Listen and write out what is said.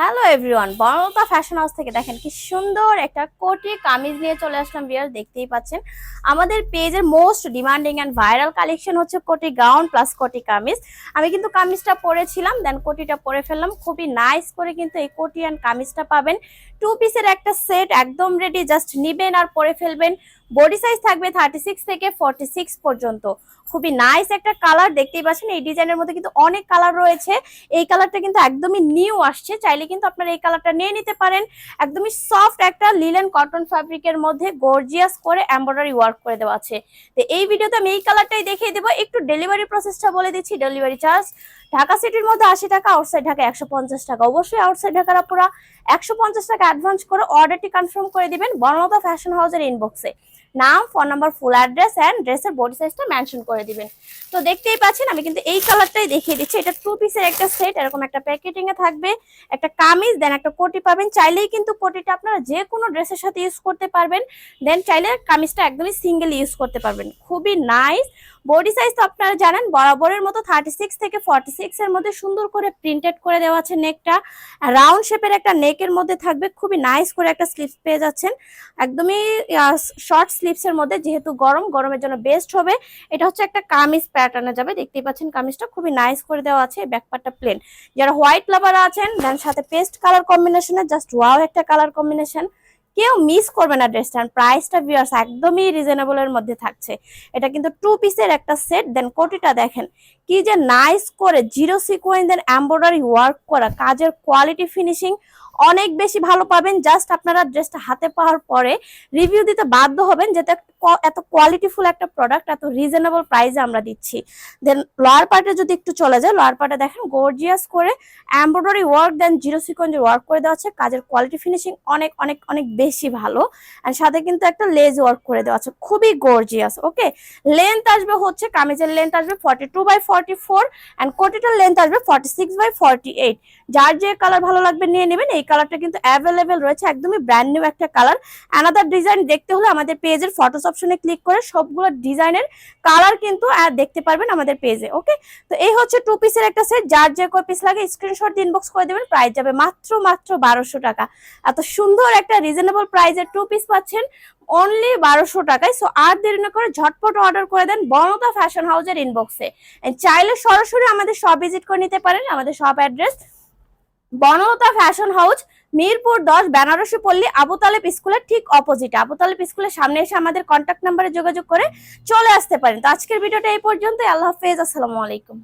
Hello everyone Banalata fashion house থেকে দেখেন কি সুন্দর একটা কোটি কামিজ নিয়ে চলে আসলাম বিয়ার দেখতেই পাচ্ছেন। আমাদের পেজের most demanding and viral collection হচ্ছে কোটি গাউন প্লাস কোটি কামিজ। আমি কিন্তু কামিজটা পরেছিলাম দেন কোটিটা পরে ফেললাম। খুবই নাইস করে কিন্তু এই কোটি অ্যান্ড কামিজটা পাবেন। টু পিসের একটা সেট একদম রেডি জাস্ট নিবেন আর পরে ফেলবেন। বডি সাইজ থাকবে থার্টি সিক্স থেকে ফর্টি সিক্স পর্যন্ত। খুবই নাইস একটা কালার দেখতেই পাচ্ছেন। এই ডিজাইনের মধ্যে কিন্তু অনেক কালার রয়েছে। এই কালারটা কিন্তু একদমই নিউ আসছে। চাইলে কিন্তু আপনারা এই কালারটা নিয়ে নিতে পারেন। একদমই সফট একটা লিলেন কটন ফ্যাব্রিকের মধ্যে গর্জিয়াস করে এমব্রয়ডারি ওয়ার্ক করে দেওয়া আছে। তো এই ভিডিওতে আমি এই কালারটাই দেখিয়ে দেবো। একটু ডেলিভারি প্রসেসটা বলে দিচ্ছি। ডেলিভারি চার্জ ঢাকা সিটির মধ্যে আশি টাকা আউটসাইড ঢাকা একশো পঞ্চাশ টাকা। অবশ্যই আউটসাইড ঢাকার পুরো একশো টাকা অ্যাডভান্স করে অর্ডারটি কনফার্ম করে দিবেন। বনলতা ফ্যাশন হাউসের ইনবক্সে নাম, phone number, full address and ড্রেসের বডি সাইজটা মেনশন করে দিবেন তো দেখতেই পাচ্ছেন, আমি কিন্তু এই কালারটাই দেখিয়ে দিচ্ছি। এটা টু পিসের একটা সেট এরকম একটা প্যাকেটিং এ থাকবে, একটা কামিজ দেন একটা কোটি পাবেন। চাইলেই কিন্তু কোটিটা আপনারা যে কোনো ড্রেসের সাথে ইউজ করতে পারবেন। দেন চাইলে কামিজটা একদমই সিঙ্গেল ইউজ করতে পারবেন। খুবই নাইস বডি সাইজ তো আপনারা জানেন, বরাবরের মতো থার্টি সিক্স থেকে ফর্টি সিক্স এর মধ্যে সুন্দর করে প্রিন্টেড করে দেওয়া আছে নেকটা রাউন্ড শেপের একটা নেকের মধ্যে থাকবে, খুবই নাইস করে একটা স্লিপস পেয়ে যাচ্ছেন। একদমই শর্ট স্লিপস এর মধ্যে যেহেতু গরম, গরমের জন্য বেস্ট হবে। এটা হচ্ছে একটা কামিজ প্যাটার্নে যাবে, দেখতেই পাচ্ছেন কামিজটা খুবই নাইস করে দেওয়া আছে ব্যাকপারটা প্লেন যারা হোয়াইট লাভার আছেন দেন সাথে পেস্ট কালার কম্বিনেশনে জাস্ট ওয়াও একটা কালার কম্বিনেশন কেউ মিস করবে না ড্রেসটার প্রাইসটা ভিউয়ার্স একদমই রিজনেবলের মধ্যে থাকছে। এটা কিন্তু টু পিসের একটা সেট দেন কোটিটা দেখেন। কি যে নাইস করে zero sequence then embroidery work করা, কাজের কোয়ালিটি ফিনিশিং অনেক বেশি ভালো পাবেন। জাস্ট আপনারা ড্রেসটা হাতে পাওয়ার পরে রিভিউ দিতে বাধ্য হবেন ক- এত কোয়ালিটিফুল একটা প্রোডাক্ট এত রিজনেবল প্রাইসে আমরা দিচ্ছি। দেন লোয়ার পার্টে যদি একটু চলে যায় লোয়ার পার্টে দেখেন গর্জিয়াস করে এমব্রয়ডারি ওয়ার্ক দেন জিরো সিকোয়েন্সের ওয়ার্ক করে দেওয়া আছে। কাজের কোয়ালিটি ফিনিশিং অনেক অনেক অনেক বেশি ভালো। অ্যান্ড সাথে কিন্তু একটা লেজ ওয়ার্ক করে দেওয়া আছে। খুবই গর্জিয়াস ওকে লেন্থ আসবে হচ্ছে, কামিজের লেন্থ আসবে forty two by forty four and কোটিটার length আসবে forty six by forty eight যার যে কালার ভালো লাগবে নিয়ে নেবেন। এই কালারটা কিন্তু অ্যাভেলেবেল রয়েছে, একদমই ব্র্যান্ড নিউ একটা কালার অ্যানাদার ডিজাইন দেখতে হলে আমাদের পেজের ফটোস অপশনে ক্লিক করে সবগুলো ডিজাইনের কালার কিন্তু দেখতে পারবেন আমাদের পেজে ওকে তো এই হচ্ছে টু পিসের একটা সেট যার যে কয় পিস লাগে স্ক্রিনশট ইনবক্স করে দেবেন প্রাইস যাবে মাত্র মাত্র বারোশো টাকা। এত সুন্দর একটা রিজনেবল প্রাইসের টু পিস পাচ্ছেন অনলি বারোশো টাকায়। সো আর দেরি না করে ঝটপট অর্ডার করে দেন বনতা ফ্যাশন হাউসের ইনবক্সে চাইলে সরাসরি আমাদের শপ ভিজিট করে নিতে পারেন, আমাদের shop address Banalata fashion house, Mirpur দশ, বেনারসি পল্লী আবুতালেপ স্কুলের ঠিক অপোজিট আবুতালেপ স্কুলের সামনে এসে আমাদের কন্ট্যাক্ট নাম্বারে যোগাযোগ করে চলে আসতে পারেন। তো আজকের ভিডিওটা এই পর্যন্ত আল্লাহ হাফেজ। আসসালামু আলাইকুম।